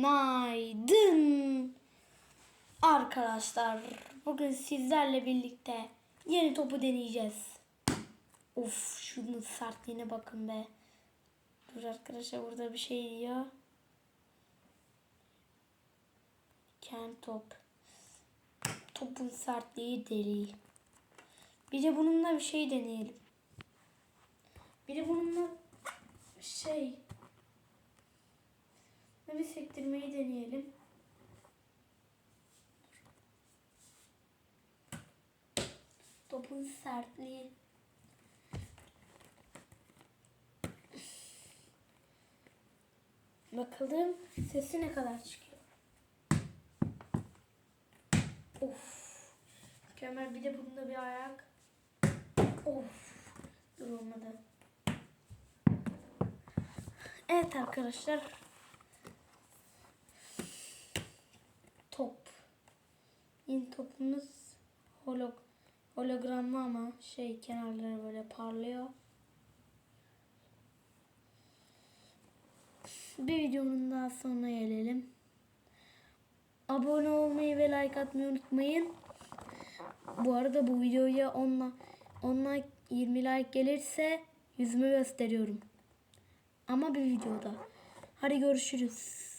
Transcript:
Günaydın. Arkadaşlar bugün sizlerle birlikte yeni topu deneyeceğiz. Of şunun sertliğine bakın be. Dur arkadaşlar burada bir şey diyor. Ken top. Topun sertliği deli. Bir de bununla bir şey deneyelim. Bir de bununla şey bir sektirmeyi deneyelim. Topun sertliği. Bakalım sesi ne kadar çıkıyor. Of. Mükemmel bir de bunda bir ayak. Of. Dur olmadı. Evet arkadaşlar. Top. Yeni topumuz holog hologramlı ama şey kenarları böyle parlıyor. Bir videonun daha sonuna gelelim. Abone olmayı ve like atmayı unutmayın. Bu arada bu videoya 10 10 like 20 like gelirse yüzümü gösteriyorum. Ama bir videoda. Hadi görüşürüz.